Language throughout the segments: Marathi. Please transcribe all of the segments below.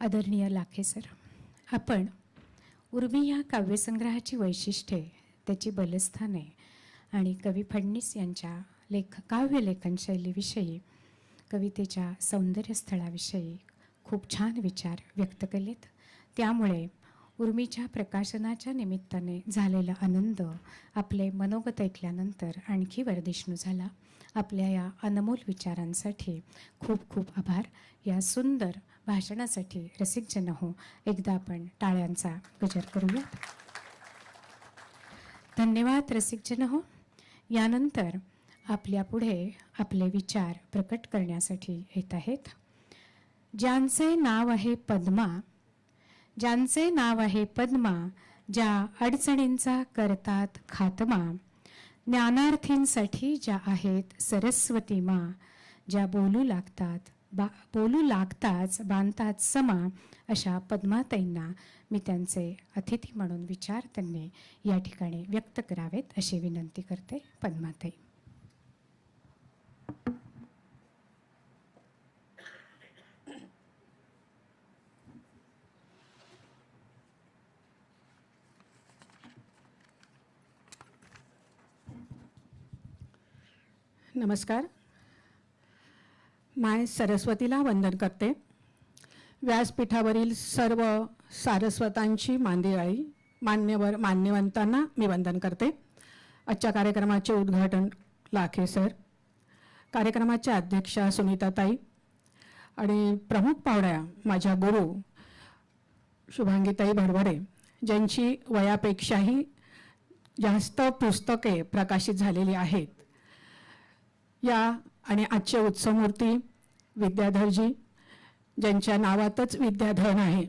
आदरणीय लाखे सर आपण उर्मी या काव्यसंग्रहाची वैशिष्ट्ये त्याची बलस्थाने आणि कवी फडणीस यांच्या लेख काव्यलेखन शैलीविषयी कवितेच्या सौंदर्यस्थळाविषयी खूप छान विचार व्यक्त केलेत. त्यामुळे उर्मीच्या प्रकाशनाच्या निमित्ताने झालेला आनंद आपले मनोगत ऐकल्यानंतर आणखी वर्धिष्णू झाला. आपल्या या अनमोल विचारांसाठी खूप खूप आभार. या सुंदर भाषणासाठी रसिकजन हो. एकदा आपण टाळ्यांचा गजर करूयात. धन्यवाद रसिकजन हो. यानंतर आपल्या पुढे आपले विचार प्रकट करण्यासाठी येत आहेत. ज्यांचे नाव आहे पद्मा ज्यांचे नाव आहे पद्मा ज्या अडचणींचा करतात खात्मा ज्ञानार्थींसाठी ज्या आहेत सरस्वती मा ज्या बोलू लागतात बा बोलू लागताच बांधतात समा अशा पद्माताईंना मी त्यांचे अतिथी म्हणून विचार त्यांनी या ठिकाणी व्यक्त करावेत अशी विनंती करते पद्माताई. नमस्कार. माय सरस्वतीला वंदन करते. व्यासपीठावरील सर्व सारस्वतांची मांदिराळी मान्यवर मान्यवंतांना मी वंदन करते. आजच्या कार्यक्रमाचे उद्घाटन लाखे सर. कार्यक्रमाच्या अध्यक्षा सुनीताताई आणि प्रमुख पाहुण्या माझ्या गुरु शुभांगीताई भडभडे ज्यांची वयापेक्षाही जास्त पुस्तके प्रकाशित झालेली आहेत. या आणि आजचे उत्सवमूर्ती विद्याधरजी ज्यांच्या नावातच विद्याधन आहे.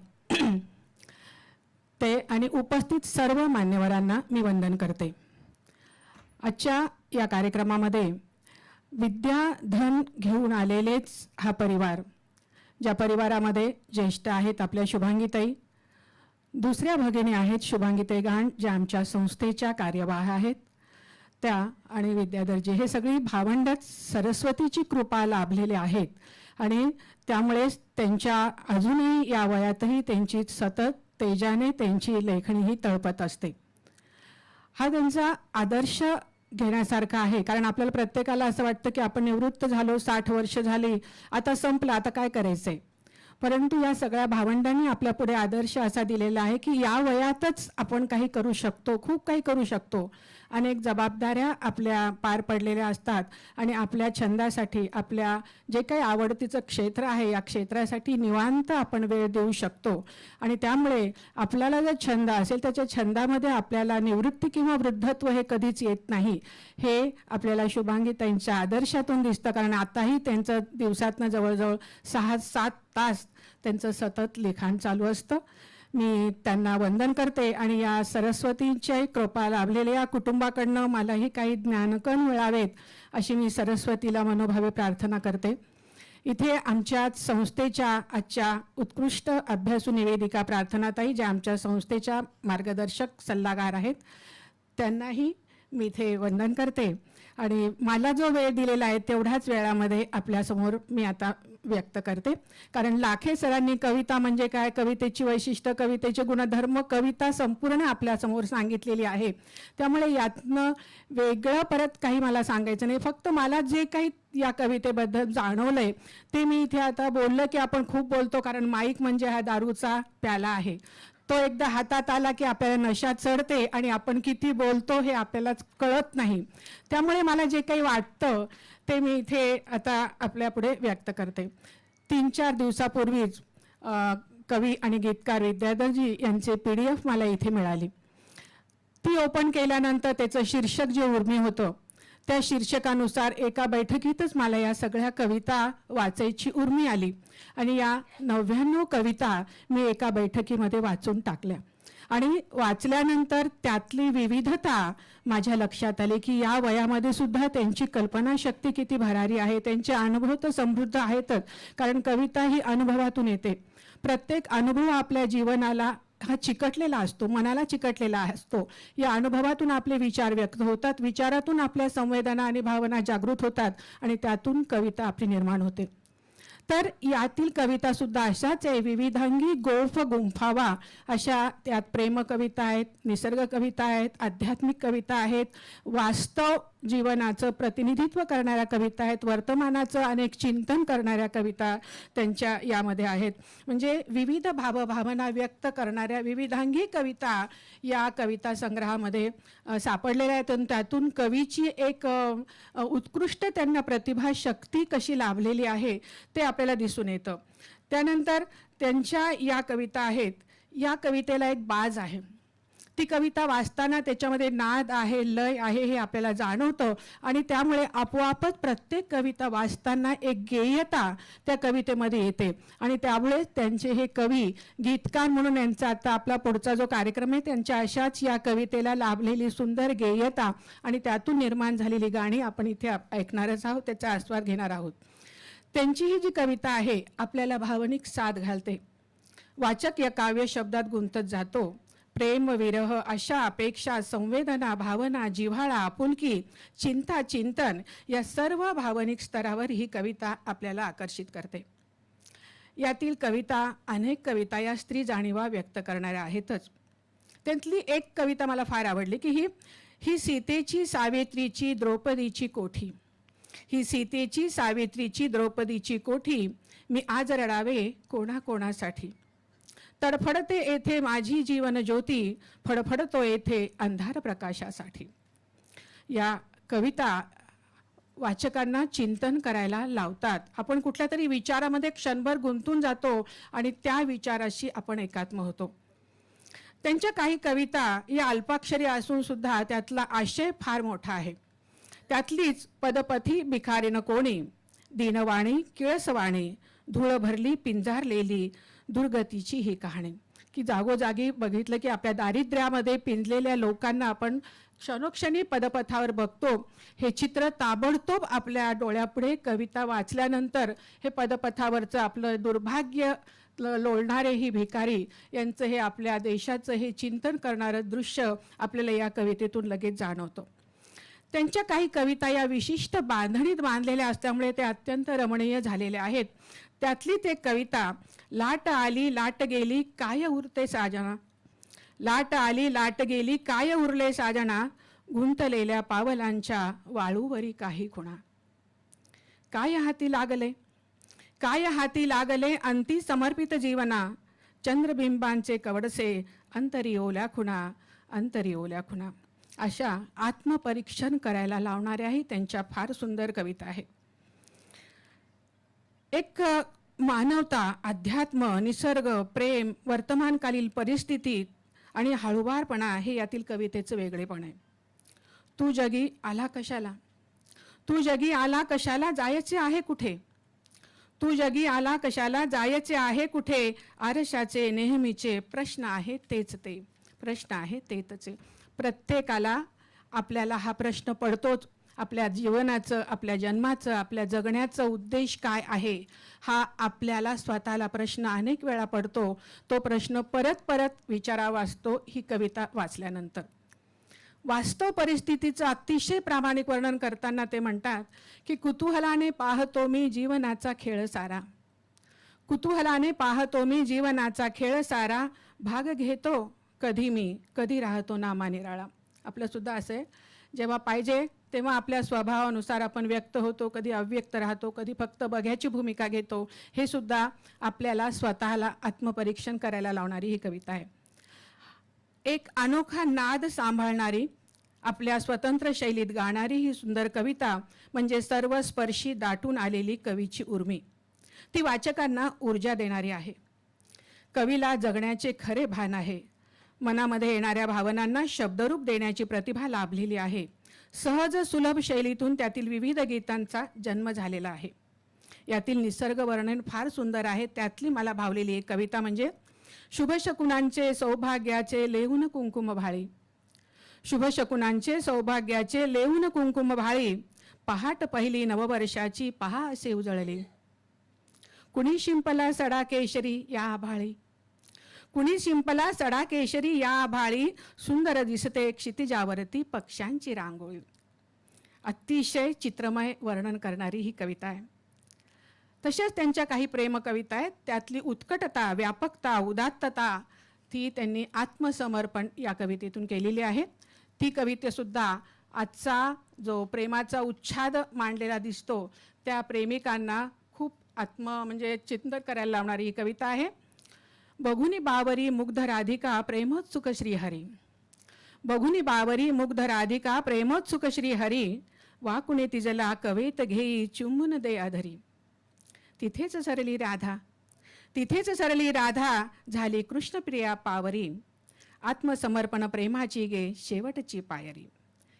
ते आणि उपस्थित सर्व मान्यवरांना मी वंदन करते. आजच्या या कार्यक्रमामध्ये विद्याधन घेऊन आलेलेच हा परिवार ज्या परिवारामध्ये ज्येष्ठ आहेत आपल्या शुभांगीताई दुसऱ्या भगिनी आहेत शुभांगीताई गाण ज्या आमच्या संस्थेच्या कार्यवाह आहेत. त्या आणि विद्याधरजी हे सगळी भावंडच सरस्वतीची कृपा लाभलेले आहेत. आणि त्यामुळेच त्यांच्या अजूनही या वयातही त्यांची सतत तेजाने त्यांची लेखणी ही तळपत असते. हा त्यांचा आदर्श घेण्यासारखा आहे. कारण आपल्याला प्रत्येकाला असं वाटतं की आपण निवृत्त झालो साठ वर्ष झाली आता संपलं आता काय करायचंय? परंतु या सगळ्या भावंडांनी आपल्या पुढे आदर्श असा दिलेला आहे की या वयातच आपण काही करू शकतो खूप काही करू शकतो. अनेक जबाबदाऱ्या आपल्या पार पडलेल्या असतात आणि आपल्या छंदासाठी आपल्या जे काही आवडतीचं क्षेत्र आहे या क्षेत्रासाठी निवांत आपण वेळ देऊ शकतो. आणि त्यामुळे आपल्याला जर छंद असेल त्याच्या छंदामध्ये आपल्याला निवृत्ती किंवा वृद्धत्व हे कधीच येत नाही. हे आपल्याला शुभांगी त्यांच्या आदर्शातून दिसतं कारण आताही त्यांचं दिवसातनं जवळजवळ सहा सात तास त्यांचं सतत लिखाण चालू असतं. मी त्यांना वंदन करते आणि या सरस्वतीच्या कृपा लाभलेल्या या कुटुंबाकडनं मलाही काही ज्ञानकण मिळावेत अशी मी सरस्वतीला मनोभावे प्रार्थना करते. इथे आमच्या संस्थेच्या आजच्या उत्कृष्ट अभ्यासू निवेदिका प्रार्थनाताई ज्या आमच्या संस्थेच्या मार्गदर्शक सल्लागार आहेत त्यांनाही मी इथे वंदन करते. आणि मला जो वेळ दिलेला आहे तेवढ्याच वेळामध्ये आपल्यासमोर मी आता व्यक्त करते. कारण लाखे सरांनी कविता म्हणजे काय? कवितेची वैशिष्ट्य कवितेचे गुणधर्म कविता संपूर्ण आपल्यासमोर सांगितलेली आहे. त्यामुळे यातनं वेगळं परत काही मला सांगायचं नाही. फक्त मला जे काही या कवितेबद्दल जाणवलंय ते मी इथे आता बोललं की आपण खूप बोलतो कारण माईक म्हणजे हा दारूचा प्याला आहे. तो एकदा हातात आला की आपल्याला नशा चढते आणि आपण किती बोलतो हे आपल्याला कळत नाही. त्यामुळे मला जे काही वाटतं ते मी इथे आता आपल्यापुढे व्यक्त करते. तीन चार दिवसापूर्वीच कवी आणि गीतकार विद्याधरजी यांचे पी डी एफ मला इथे मिळाली. ती ओपन केल्यानंतर त्याचं शीर्षक जे उर्मी होतं त्या शीर्षकानुसार एका बैठकीतच मला या सगळ्या कविता वाचायची उर्मी आली आणि या नव्याण्णव कविता मी एका बैठकीमध्ये वाचून टाकल्या. आणि वाचल्यानंतर त्यातली विविधता माझ्या लक्षात आली की या वयामध्ये सुद्धा त्यांची कल्पनाशक्ती किती भरारी आहे त्यांचे अनुभव तर समृद्ध आहेतच कारण कविता ही अनुभवातून येते. प्रत्येक अनुभव आपल्या जीवनाला हा चिकटलेला असतो मनाला चिकटलेला असतो. या अनुभवातून आपले विचार व्यक्त होतात विचारातून आपल्या संवेदना आणि भावना जागृत होतात आणि त्यातून कविता आपली निर्माण होते. तर यातील कविता सुद्धा अशाच आहे. विविधांगी गोफ गुंफावा. अशा त्यात प्रेम कविता आहेत निसर्ग कविता आहेत आध्यात्मिक कविता आहेत. वास्तव जीवनाचं प्रतिनिधित्व करणाऱ्या कविता आहेत वर्तमानाचं अनेक चिंतन करणाऱ्या कविता त्यांच्या यामध्ये आहेत. म्हणजे विविध भावभावना व्यक्त करणाऱ्या विविधांगी कविता या कविता संग्रहामध्ये सापडलेल्या आहेत. आणि त्यातून कवीची एक उत्कृष्ट त्यांना प्रतिभा शक्ती कशी लाभलेली आहे ते आपल्याला दिसून येतं. त्यानंतर त्यांच्या या कविता आहेत. या कवितेला एक बाज आहे. ती कविता वाचताना त्याच्यामध्ये नाद आहे लय आहे हे आपल्याला जाणवतं. आणि त्यामुळे आपोआपच प्रत्येक कविता वाचताना एक गेयता त्या कवितेमध्ये येते. आणि त्यामुळे त्यांचे हे कवी गीतकार म्हणून यांचा आता आपला पुढचा जो कार्यक्रम आहे त्यांच्या अशाच या कवितेला लाभलेली सुंदर गेयता आणि त्यातून निर्माण झालेली गाणी आपण इथे ऐकणारच आहोत त्याचा आस्वाद घेणार आहोत. त्यांची ही जी कविता आहे आपल्याला भावनिक साथ घालते. वाचक या काव्य शब्दात गुंतत जातो. प्रेम विरह अशा अपेक्षा संवेदना भावना जिव्हाळा आपुलकी चिंता चिंतन या सर्व भावनिक स्तरावर ही कविता आपल्याला आकर्षित करते. यातील कविता अनेक कविता या स्त्री जाणीवा व्यक्त करणाऱ्या आहेतच. त्यातली एक कविता मला फार आवडली की ही ही सीतेची सावित्रीची द्रौपदीची कोठी. ही सीतेची सावित्रीची द्रौपदीची कोठी. मी आज रडावे कोणाकोणासाठी. तडफडते येथे माझी जीवन ज्योती फडफडतो येथे अंधार प्रकाशासाठी. या कविता वाचकांना चिंतन करायला लावतात. आपण कुठल्या तरी विचारामध्ये क्षणभर गुंतून जातो आणि त्या विचाराशी आपण एकात्म होतो. त्यांच्या काही कविता या अल्पाक्षरी असून सुद्धा त्यातला आशय फार मोठा आहे. त्यातलीच पदपथी भिखारीनं कोणी दीनवाणी किळसवाणी धूळ भरली पिंजारलेली दुर्गतीची ही कहाणी. की जागोजागी बघितलं की आपल्या दारिद्र्यामध्ये पिंजलेल्या लोकांना आपण क्षणोक्षणी पदपथावर बघतो. हे चित्र ताबडतोब आपल्या डोळ्यापुढे कविता वाचल्यानंतर हे पदपथावरचं आपलं दुर्भाग्य लोळणारे ही भिकारी यांचं हे आपल्या देशाचं हे चिंतन करणारं दृश्य आपल्याला या कवितेतून लगेच जाणवतं. त्यांच्या काही कविता या विशिष्ट बांधणीत बांधलेल्या असल्यामुळे ते अत्यंत रमणीय झालेल्या आहेत. त्यातलीच एक कविता लाट आली लाट गेली काय उरते साजना? लाट आली लाट गेली काय उरले साजना? गुंतलेल्या पावलांच्या वाळूवरी काही खुणा. काय हाती लागले? काय हाती लागले अंती समर्पित जीवना? चंद्रबिंबांचे कवडसे अंतरी ओल्या खुणा अंतरी ओल्या खुणा. अशा आत्मपरीक्षण करायला लावणाऱ्याही त्यांच्या फार सुंदर कविता आहेत. एक मानवता अध्यात्म निसर्ग प्रेम वर्तमानकालीन परिस्थितीत आणि हळुवारपणा हे यातील कवितेचं वेगळेपण आहे. तू जगी आला कशाला? तू जगी आला कशाला जायचे आहे कुठे? तू जगी आला कशाला जायचे आहे कुठे? आरशाचे नेहमीचे प्रश्न आहे तेच ते. प्रश्न आहे तेच प्रत्येकाला आपल्याला हा प्रश्न पडतोच. आपल्या जीवनाचं आपल्या जन्माचं आपल्या जगण्याचं उद्देश काय आहे हा आपल्याला स्वतःला प्रश्न अनेक वेळा पडतो. तो प्रश्न परत परत विचारावा असतो ही कविता वाचल्यानंतर. वास्तव परिस्थितीचं अतिशय प्रामाणिक वर्णन करताना ते म्हणतात की कुतूहलाने पाहतो मी जीवनाचा खेळ सारा. कुतूहलाने पाहतो मी जीवनाचा खेळ सारा. भाग घेतो कधी मी कधी राहतो नामा निराळा. आपलं सुद्धा असं आहे. जेव्हा पाहिजे तेव्हा आपल्या स्वभावानुसार आपण व्यक्त होतो कधी अव्यक्त राहतो कधी फक्त बघ्याची भूमिका घेतो. हे सुद्धा आपल्याला स्वतःला आत्मपरीक्षण करायला लावणारी ही कविता आहे. एक अनोखा नाद सांभाळणारी आपल्या स्वतंत्र शैलीत गाणारी ही सुंदर कविता म्हणजे सर्वस्पर्शी दाटून आलेली कवीची उर्मी. ती वाचकांना ऊर्जा देणारी आहे. कवीला जगण्याचे खरे भान आहे. मनामध्ये येणाऱ्या भावनांना शब्दरूप देण्याची प्रतिभा लाभलेली आहे. सहज सुलभ शैलीतून त्यातील विविध गीतांचा जन्म झालेला आहे. यातील निसर्ग वर्णन फार सुंदर आहे. त्यातली मला भावलेली एक कविता म्हणजे शुभशकुनांचे सौभाग्याचे लेहून कुंकुम भाळी. शुभशकुनांचे सौभाग्याचे लेहून कुंकुम भाळी. पहाट पहिली नववर्षाची पहा असे उजळले. कुणी शिंपला सडा केशरी या आभाळी कुणी शिंपला सडा केशरी या आभाळी सुंदर दिसते क्षितिजावरती पक्ष्यांची रांगोळी. अतिशय चित्रमय वर्णन करणारी ही कविता आहे. तसेच त्यांच्या काही प्रेमकविता आहेत. त्यातली उत्कटता व्यापकता उदात्तता ती त्यांनी आत्मसमर्पण या कवितेतून केलेली आहे. ती कवितेसुद्धा आजचा जो प्रेमाचा उच्छाद मांडलेला दिसतो त्या प्रेमिकांना खूप आत्म म्हणजे चिंतन करायला लावणारी ही कविता आहे. बघुनी बावरी मुग्ध राधिका प्रेमोत्सुक श्रीहरी. बघुनी बावरी मुग्ध राधिका प्रेमोत्सुक श्रीहरी. वाकुणे तिजला कवेत घेई चुंबन दे अधरी. तिथेच सरली राधा. तिथेच सरली राधा झाली कृष्णप्रिया पावरी. आत्मसमर्पण प्रेमाची गे शेवटची पायरी.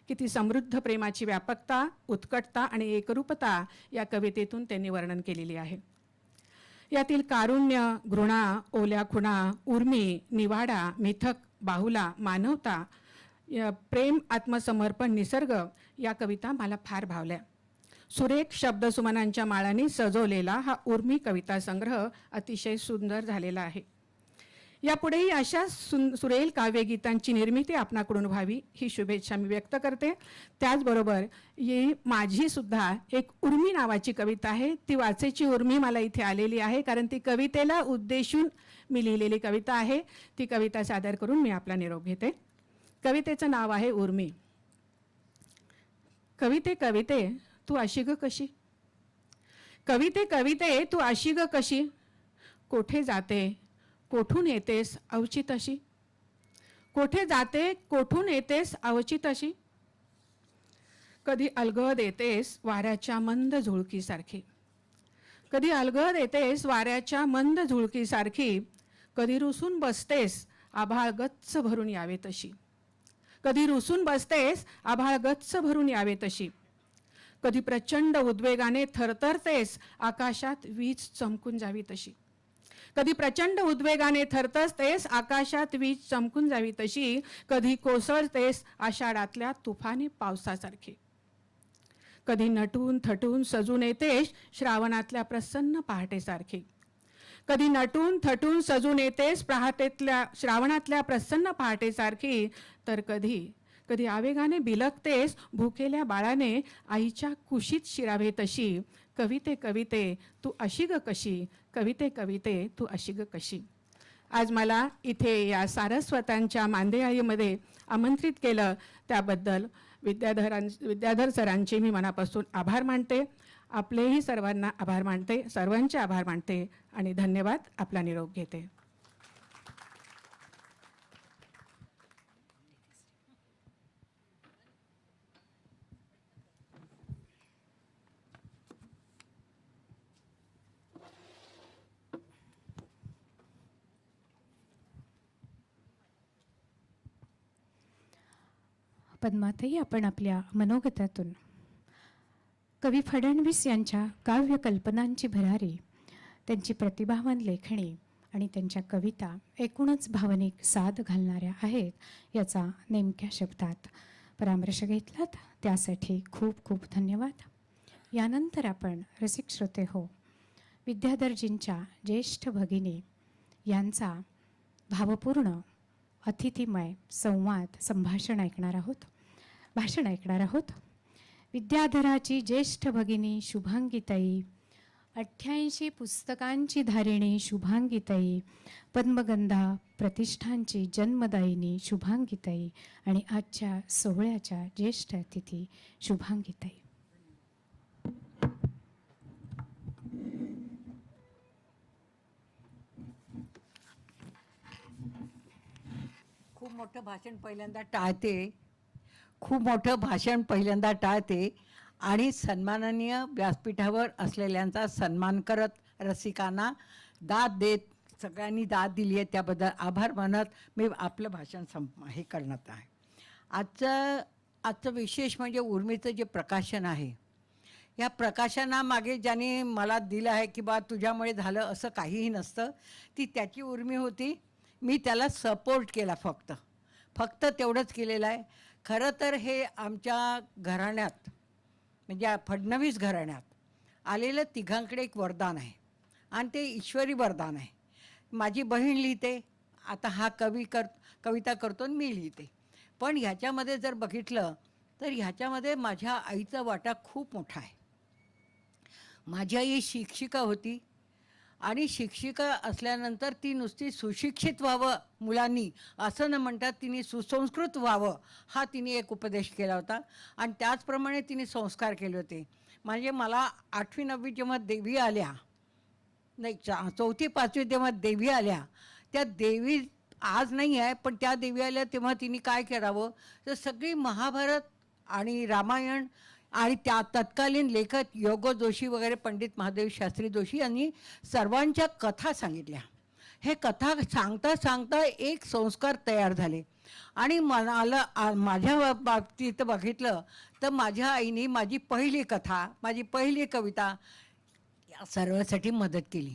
किती समृद्ध प्रेमाची व्यापकता उत्कटता आणि एकरूपता या कवितेतून त्यांनी वर्णन केलेली आहे. यातील कारुण्य घृणा ओल्या खुणा उर्मी निवाडा मिथक बाहुला मानवता प्रेम आत्मसमर्पण निसर्ग या कविता मला फार भावल्या. सुरेख शब्दसुमनांच्या माळांनी सजवलेला हा उर्मी कविता संग्रह अतिशय सुंदर झालेला आहे. यापुढेही अशा सुन सुरेल काव्यगीतांची निर्मिती आपणाकडून व्हावी ही शुभेच्छा मी व्यक्त करते. त्याचबरोबर ही माझीसुद्धा एक उर्मी नावाची कविता आहे. ती वाचेची उर्मी मला इथे आलेली आहे कारण ती कवितेला उद्देशून मी लिहिलेली कविता आहे. ती कविता सादर करून मी आपला निरोप घेते. कवितेचं नाव आहे उर्मी. कविते कविते तू अशी ग कशी? कविते कविते तू अशी ग कशी? कोठे जाते? कोठून येतेस अवचित अशी कोठे जाते कोठून येतेस अवचित अशी कधी अलगद येतेस वाऱ्याच्या मंद झुळकीसारखी. कधी अलगद येतेस वाऱ्याच्या मंद झुळकीसारखी. कधी रुसून बसतेस आभाळ गच्च भरून यावे तशी. कधी रुसून बसतेस आभाळ गच्च भरून यावे तशी. कधी प्रचंड उद्वेगाने थरथरतेस आकाशात वीज चमकून जावी तशी. कधी प्रचंड उद्वेगाने थरथरतेस आकाशात वीज चमकून जावी तशी कधी कोसळतेस आषाढातल्या तुफानी पावसासारखी. कधी नटून थटून सजून येतेस श्रावणातल्या प्रसन्न पहाटेसारखी. कधी नटून थटून सजून येतेस पहाटेतल्या श्रावणातल्या प्रसन्न पहाटेसारखी तर कधी कधी आवेगाने बिलकतेस भुकेल्या बाळाने आईच्या कुशीत शिरावे तशी. कविते कविते तू अशी ग कशी? कविते कविते तू अशी ग कशी? आज मला इथे या सारस्वतांच्या मांदेआईमध्ये आमंत्रित केलं. त्याबद्दल विद्याधरां विद्याधर सरांचे मी मनापासून आभार मानते. आपलेही सर्वांना आभार मानते सर्वांचे आभार मानते आणि धन्यवाद. आपला निरोप घेते. पद्मातही आपण आपल्या मनोगतातून. कवी फडणवीस यांच्या काव्य कल्पनांची भरारी त्यांची प्रतिभावान लेखणी आणि त्यांच्या कविता एकूणच भावनिक साध घालणाऱ्या आहेत याचा नेमक्या शब्दात परामर्श घेतलात. त्यासाठी खूप खूप धन्यवाद. यानंतर आपण रसिक श्रोते हो विद्याधरजींच्या ज्येष्ठ भगिनी यांचा भावपूर्ण अतिथीमय संवाद संभाषण ऐकणार आहोत. भाषण ऐकणार आहोत. विद्याधराची ज्येष्ठ भगिनी शुभांगिताई अठ्ठ्याऐंशी पुस्तकांची धारिणी शुभांगिताई पद्मगंधा प्रतिष्ठानची जन्मदायिनी शुभांगिताई आणि आजच्या सोहळ्याच्या ज्येष्ठ अतिथी शुभांगिताई. खूप मोठं भाषण पहिल्यांदा टाळते. खूप मोठं भाषण पहिल्यांदा टाळते आणि सन्माननीय व्यासपीठावर असलेल्यांचा सन्मान करत रसिकांना दाद देत सगळ्यांनी दाद दिली आहे त्याबद्दल आभार मानत मी आपलं भाषण संप हे करणार आहे. आजचं आजचं विशेष म्हणजे उर्मीचं जे प्रकाशन आहे या प्रकाशनामागे ज्याने मला दिलं आहे की बा तुझ्यामुळे झालं असं काहीही नसतं ती त्याची उर्मी होती. मी त्याला सपोर्ट केला फक्त. फक्त तेवढंच केलेलं आहे. खरं तर हे आमच्या घराण्यात म्हणजे फडणवीस घराण्यात आलेलं तिघांकडे एक वरदान आहे. आणि ते ईश्वरी वरदान आहे. माझी बहीण लिहिते आता हा कवी कर कविता करतो आणि मी लिहिते. पण ह्याच्यामध्ये जर बघितलं तर ह्याच्यामध्ये माझ्या आईचा वाटा खूप मोठा आहे. माझी आई शिक्षिका होती. आणि शिक्षिका असल्यानंतर ती नुसती सुशिक्षित व्हावं मुलांनी असं न म्हणतात तिने सुसंस्कृत व्हावं हा तिने एक उपदेश केला होता. आणि त्याचप्रमाणे तिने संस्कार केले होते. म्हणजे मला आठवी नववी जेव्हा देवी आल्या नाही चा चौथी पाचवी तेव्हा देवी आल्या त्या देवी आज नाही आहे पण त्या देवी आल्या तेव्हा तिने काय करावं? तर सगळी महाभारत आणि रामायण आणि त्या तत्कालीन लेखक योग जोशी वगैरे पंडित महादेव शास्त्री जोशी यांनी सर्वांच्या कथा सांगितल्या. हे कथा सांगता सांगता एक संस्कार तयार झाले. आणि मला माझ्या बाबतीत बघितलं तर माझ्या आईने माझी पहिली कथा माझी पहिली कविता या सर्वासाठी मदत केली.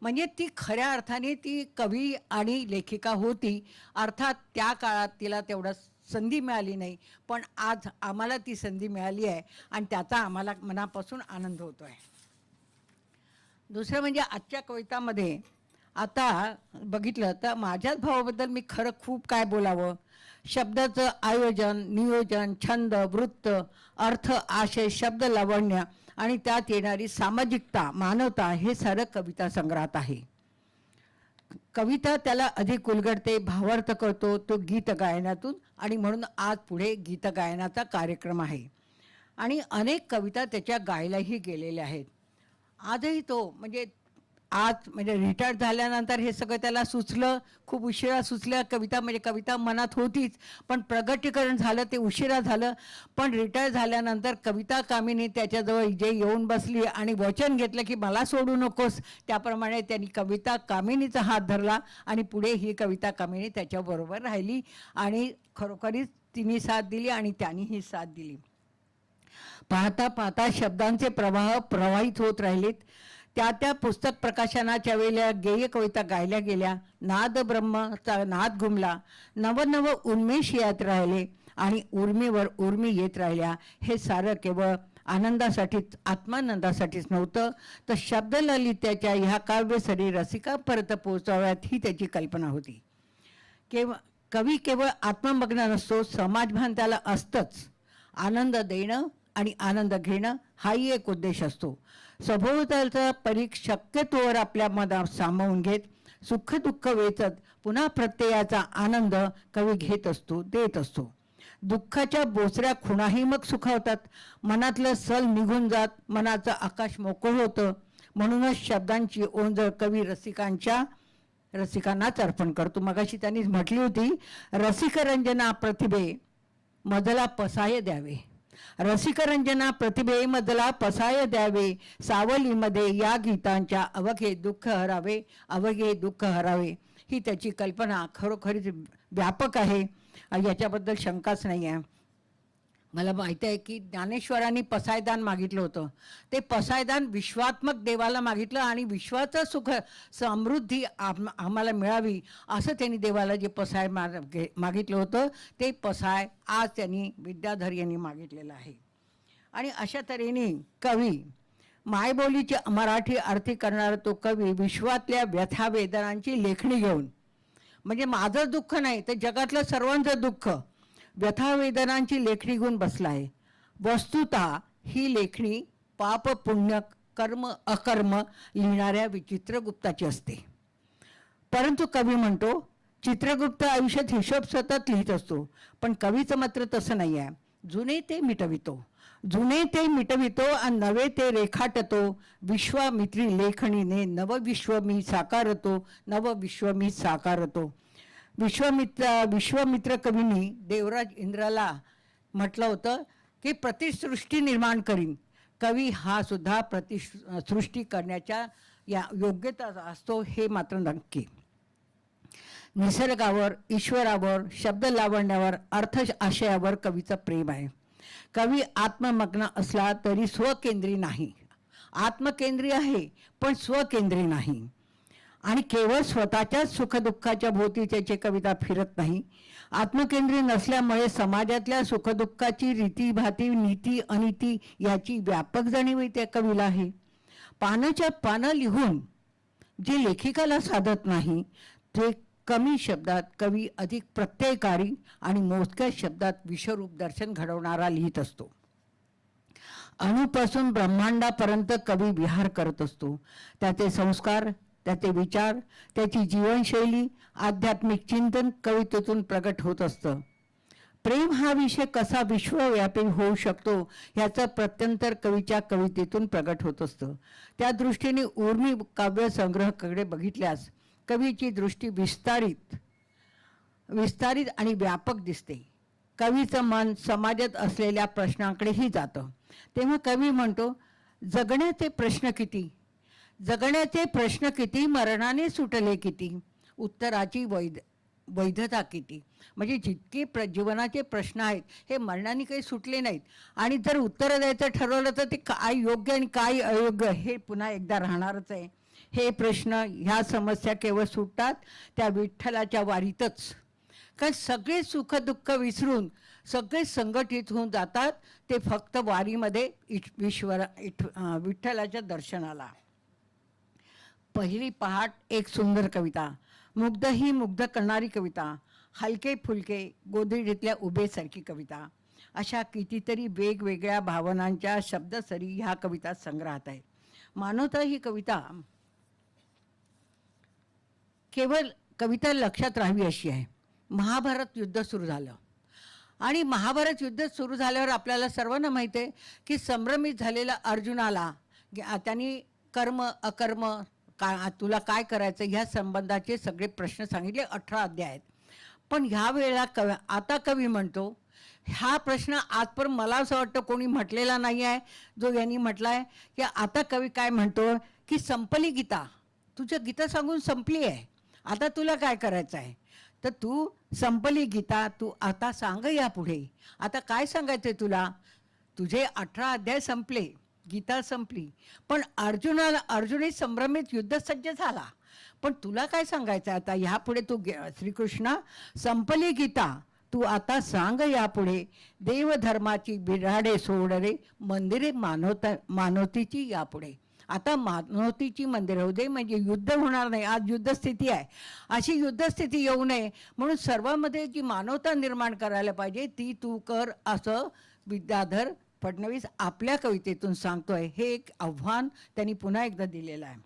म्हणजे ती खऱ्या अर्थाने ती कवी आणि लेखिका होती. अर्थात त्या काळात तिला तेवढं संधी मिळाली नाही. पण आज आम्हाला ती संधी मिळाली आहे आणि त्याचा आम्हाला मनापासून आनंद होतो आहे दुसरं म्हणजे आजच्या कवितामध्ये आता बघितलं तर माझ्याच भावाबद्दल मी खरं खूप काय बोलावं? शब्दाचं आयोजन नियोजन छंद वृत्त अर्थ आशय शब्द लावण्य आणि त्यात येणारी सामाजिकता मानवता हे सारं कविता संग्रहात आहे. कविता त्याला अधिक उलगडते भावार्थ करतो तो गीत गायनातून आणि म्हणून आज पुढे गीत गायनाचा कार्यक्रम आहे. आणि अनेक कविता त्याच्या गायलाही गेलेल्या आहेत. आजही तो म्हणजे आज म्हणजे रिटायर झाल्यानंतर हे सगळं त्याला सुचलं खूप उशिरा सुचल्या. कविता म्हणजे कविता मनात होतीच पण प्रगटीकरण झालं ते उशिरा झालं. पण रिटायर झाल्यानंतर कविता कामिनी त्याच्याजवळ जे येऊन बसली आणि वचन घेतलं की मला सोडू नकोस. त्याप्रमाणे त्यांनी कविता कामिनीचा हात धरला आणि पुढे ही कविता कामिनी त्याच्याबरोबर राहिली आणि खरोखरीच तिने साथ दिली आणि त्यांनीही साथ दिली. पाहता पाहता शब्दांचे प्रवाह प्रवाहित होत राहिलेत. त्या त्या पुस्तक प्रकाशनाच्या वेळेला गेय कविता गायल्या गेल्या. नाद ब्रह्मचा नाद घुमला. नवनव उन्मेष येत राहिले आणि उर्मीवर उर्मी येत राहिल्या. हे सारं केवळ आनंदासाठीच आत्मानंदासाठीच नव्हतं. तर शब्दललित्याच्या ह्या ह्या काव्यसरी रसिकापर्यंत पोहोचाव्यात ही त्याची कल्पना होती. केव कवी केवळ आत्ममग्न नसतो समाजभान त्याला असतंच. आनंद देणं आणि आनंद घेणं हाही एक उद्देश असतो. सभोवतालचा परीख शक्यतोवर आपल्या मनात सामावून घेत सुख दुःख वेचत पुन्हा प्रत्ययाचा आनंद कवी घेत असतो देत असतो. दुःखाच्या बोचऱ्या खुणाही मग सुखावतात. मनातलं सल निघून जात मनाचं आकाश मोकळ होतं. म्हणूनच शब्दांची ओंजळ कवी रसिकांच्या रसिकांनाच अर्पण करतो. मगाशी त्यांनी म्हटली होती रसिकरंजना प्रतिभे मजला पसाय द्यावे. रसिकरंजना प्रतिभेमधला पसाय द्यावे. सावलीमध्ये या गीतांच्या अवघे दुःख हरावे अवघे दुःख हरावे. ही त्याची कल्पना खरोखरीच व्यापक आहे. याच्याबद्दल शंकाच नाही आहे मला माहिती आहे की ज्ञानेश्वरांनी पसायदान मागितलं होतं. ते पसायदान विश्वात्मक देवाला मागितलं आणि विश्वाचं सुख समृद्धी आम आम्हाला मिळावी असं त्यांनी देवाला जे पसाय मा मागितलं होतं ते पसाय आज त्यांनी विद्याधर यांनी मागितलेलं आहे. आणि अशा तऱ्हेने कवी मायबोलीची मराठी आरती करणारा तो कवी विश्वातल्या व्यथा वेदनांची लेखणी घेऊन म्हणजे माझं दुःख नाही तर जगातलं सर्वांचं दुःख व्यथावेदनांची लेखणी घेऊन बसला आहे वस्तुत ही लेखणी पाप पुण्य कर्म अकर्म लिहिणाऱ्या विचित्रगुप्ताची असते. परंतु कवी म्हणतो चित्रगुप्त आयुष्यात हिशोब सतत लिहित असतो पण कवीचं मात्र तसं नाही आहे जुने ते मिटवितो. जुने ते मिटवितो आणि नवे ते रेखाटतो. विश्वामित्री लेखणीने नवविश्व मी साकारतो नवविश्व मी साकारतो. विश्वामित्र विश्वामित्र कवींनी देवराज इंद्राला म्हटलं होतं की प्रतिसृष्टी निर्माण करीन. कवी हा सुद्धा प्रतिसृष्टी करण्याच्या या योग्यता असतो हे मात्र नक्की. निसर्गावर ईश्वरावर शब्द लावण्यावर अर्थ आशयावर कवीचं प्रेम आहे. कवी आत्ममग्न असला तरी स्वकेंद्री नाही. आत्मकेंद्री आहे पण स्वकेंद्री नाही. आणि केवळ स्वतःच्याच सुखदुःखाच्या भोवती त्याची कविता फिरत नाही. आत्मकेंद्री नसल्यामुळे समाजातल्या सुखदुःखाची रीतीभाती नीती अनिती याची व्यापक जाणीव त्या कवीला आहे. पानाच्या पानं लिहून जे लेखिकाला साधत नाही ते कमी शब्दात कवी अधिक प्रत्ययकारी आणि मोजक्या शब्दात विश्वरूप दर्शन घडवणारा लिहित असतो. अणुपासून ब्रह्मांडापर्यंत कवी विहार करत असतो. त्याचे संस्कार त्याचे विचार त्याची जीवनशैली आध्यात्मिक चिंतन कवितेतून प्रगट होत असतं. प्रेम हा विषय कसा विश्वव्यापी होऊ शकतो ह्याचं प्रत्यंतर कवीच्या कवितेतून प्रगट होत असतं. त्या दृष्टीने उर्मी काव्यसंग्रहकडे बघितल्यास कवीची दृष्टी विस्तारित विस्तारित आणि व्यापक दिसते. कवीचं मन समाजात असलेल्या प्रश्नांकडेही जातं. तेव्हा कवी म्हणतो जगण्याचे प्रश्न किती? जगण्याचे प्रश्न किती मरणाने सुटले किती उत्तराची वैध वैधता किती? म्हणजे जितके प्र जीवनाचे प्रश्न आहेत हे मरणाने काही सुटले नाहीत. आणि जर उत्तरं द्यायचं ठरवलं तर ते काय योग्य आणि काय अयोग्य हे पुन्हा एकदा राहणारच आहे. हे प्रश्न ह्या समस्या केवळ सुटतात त्या विठ्ठलाच्या वारीतच. कारण सगळे सुखदुःख विसरून सगळे संघटित होऊन जातात ते फक्त वारीमध्ये इट ईश्वर इठ विठ्ठलाच्या दर्शनाला. पहिली पहाट एक सुंदर कविता. मुग्ध ही मुग्ध करणारी कविता. हलके फुलके गोधडीतल्या उभेसारखी कविता. अशा कितीतरी वेगवेगळ्या भावनांच्या शब्दसरी ह्या कविता संग्रहात आहेत. मानवता ही कविता केवळ कविता लक्षात राहावी अशी आहे. महाभारत युद्ध सुरू झालं. आणि महाभारत युद्ध सुरू झाल्यावर आपल्याला सर्वांना माहिती आहे की संभ्रमित झालेला अर्जुनाला त्यांनी कर्म अकर्म का तुला काय करायचं ह्या संबंधाचे सगळे प्रश्न सांगितले अठरा अध्याय आहेत पण ह्या वेळेला कवी आता कवी म्हणतो हा प्रश्न आजपर्यंत मला असं वाटतं कोणी म्हटलेला नाही आहे. जो यांनी म्हटला आहे की आता कवी काय म्हणतो की संपली गीता. तुझ्या गीता सांगून संपली आहे. आता तुला काय करायचं आहे तर तू संपली गीता तू आता सांग यापुढे. आता काय सांगायचंय तुला? तुझे अठरा अध्याय संपले. गीता संपली. पण अर्जुनाला अर्जुनही संभ्रमित युद्धसज्ज झाला. पण तुला काय सांगायचं आता? ह्यापुढे तू गे- श्रीकृष्ण संपली गीता. तू आता सांग यापुढे. देवधर्माची बिराडे सोड रे मंदिरे मानवता मानवतीची यापुढे. आता मानवतीची मंदिरं होऊ दे म्हणजे युद्ध होणार नाही. आज युद्धस्थिती आहे. अशी युद्धस्थिती येऊ नये. म्हणून सर्वांमध्ये जी मानवता निर्माण करायला पाहिजे ती तू कर असं विद्याधर फडणवीस आपल्या कवितेतून सांगतोय हे एक आव्हान त्यांनी पुन्हा एकदा दिलेलं आहे.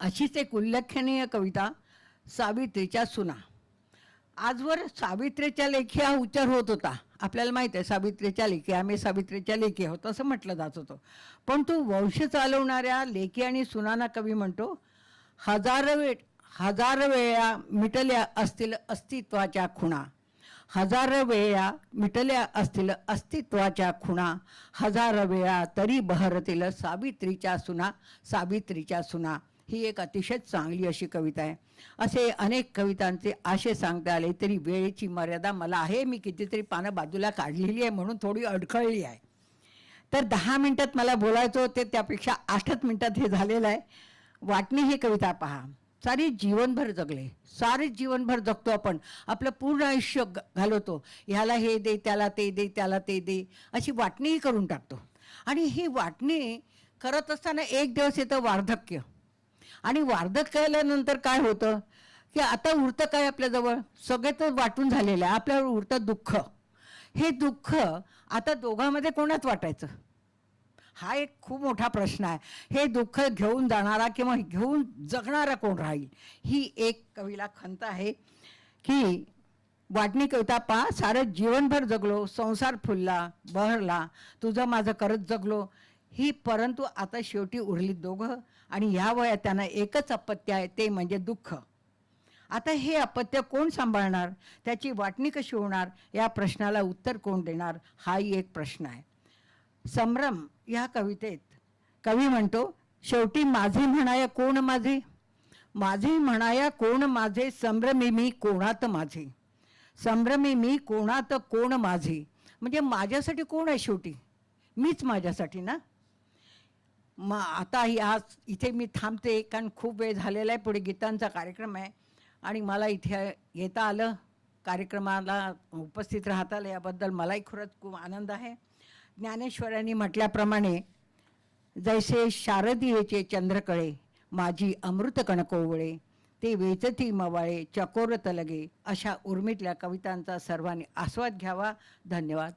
अशीच एक उल्लेखनीय कविता सावित्रीच्या सुना. आजवर सावित्रीच्या लेखी हा उच्चार होत होता. आपल्याला माहीत आहे सावित्रीच्या लेखी आम्ही सावित्रीच्या लेखी आहोत असं म्हटलं जात होतं. पण तो वंश चालवणाऱ्या लेखी आणि सुनाना कवी म्हणतो हजार वेळ हजार वेळा मिटल्या असतील अस्तित्वाच्या खुणा. हजार वेळा मिटल्या असतील अस्तित्वाच्या खुणा. हजार वेळा तरी बहरतील सावित्रीच्या सुना सावित्रीच्या सुना. ही एक अतिशय चांगली अशी कविता आहे. असे अनेक कवितांचे आशे सांगता आले तरी वेळेची मर्यादा मला आहे. मी कितीतरी पानं बाजूला काढलेली आहे म्हणून थोडी अडखळली आहे. तर दहा मिनटात मला बोलायचं होते त्यापेक्षा आठच मिनटात हे झालेलं आहे. वाटणी ही कविता पहा. सारी जीवनभर जगले. सारे जीवनभर जगतो आपण. आपलं पूर्ण आयुष्य घालवतो. ह्याला हे दे त्याला ते दे त्याला ते दे अशी वाटणीही करून टाकतो. आणि ही वाटणी करत असताना एक दिवस येतं वार्धक्य. आणि वार्धक्य केल्यानंतर काय होतं? की आता उरतं काय आपल्याजवळ सगळे तर वाटून झालेलं आहे. आपल्यावर उरतं दुःख. हे दुःख आता दोघांमध्ये कोणाच वाटायचं? हा एक खूप मोठा प्रश्न आहे. हे दुःख घेऊन जाणारा किंवा घेऊन जगणारा कोण राहील? ही एक कवीला खंत आहे की वाटणी कविता पा सारं जीवनभर जगलो संसार फुलला बहरला तुझं माझं करत जगलो. ही परंतु आता शेवटी उरली दोघं आणि ह्या वयात त्यांना एकच अपत्य आहे ते म्हणजे दुःख. आता हे अपत्य कोण सांभाळणार? त्याची वाटणी कशी होणार? या प्रश्नाला उत्तर कोण देणार? हाही एक प्रश्न आहे. संभ्रम या कवितेत. कवी म्हणतो शेवटी माझी म्हणाया कोण माझी? माझी म्हणाया कोण माझे? संभ्रमी मी कोणात माझी? संभ्रमी मी कोणात कोण माझी? म्हणजे माझ्यासाठी कोण आहे शेवटी? मीच माझ्यासाठी ना? मग आता या इथे मी थांबते कारण खूप वेळ झालेला आहे पुढे गीतांचा कार्यक्रम आहे. आणि मला इथे येता आलं. कार्यक्रमाला उपस्थित राहता आलं याबद्दल मलाही खरंच खूप आनंद आहे. ज्ञानेश्वरांनी म्हटल्याप्रमाणे जैसे शारदीयेचे चंद्रकळे माझी अमृत कणकोवळे ते वेचती मवाळे चकोरत लगे अशा उर्मीतल्या कवितांचा सर्वांनी आस्वाद घ्यावा. धन्यवाद.